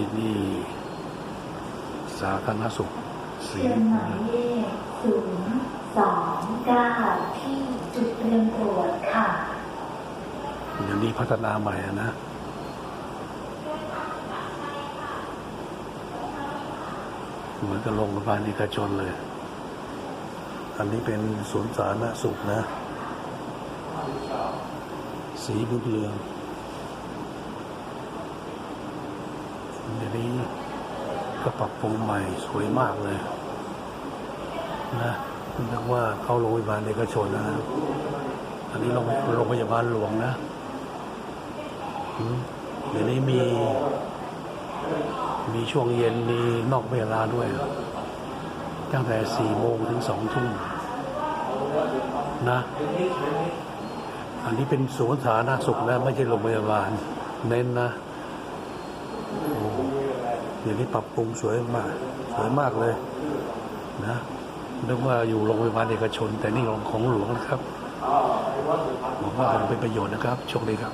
ที่นี่ สาธารณสุขศรีเชียงหมายเลขศูนย์สองเก้าที่จุดเตรียมตรวจค่ะเดี๋ยวนี้พัฒนาใหม่อะนะเหมือนกับโรงพยาบาลเอกชนเลย อันนี้เป็นศูนย์สาธารณสุขนะ สีบุญเรือง เดี๋ยวนี้ก็ปรับปรุงใหม่สวยมากเลยนะเรียกว่าเข้าโรงพยาบาลเอกชนนะอันนี้โรงโรงพยาบาลหลวงนะเดี๋ยวนี้มี มีช่วงเย็นมีนอกเวลาด้วย ตั้งแต่สี่โมงถึงสองทุ่มนะ อันนี้เป็นศูนย์สาธารณสุขนะ ไม่ใช่โรงพยาบาล เน้นนะโอ้ ดี๋ยวนี้ปรับปรุงสวยมากสวยมากเลยนะนึกว่าอยู่โรงพยาบาลเอกชน แต่นี่ของของหลวงนะครับหวังว่าจะเป็นประโยชน์นะครับโชคดีครับ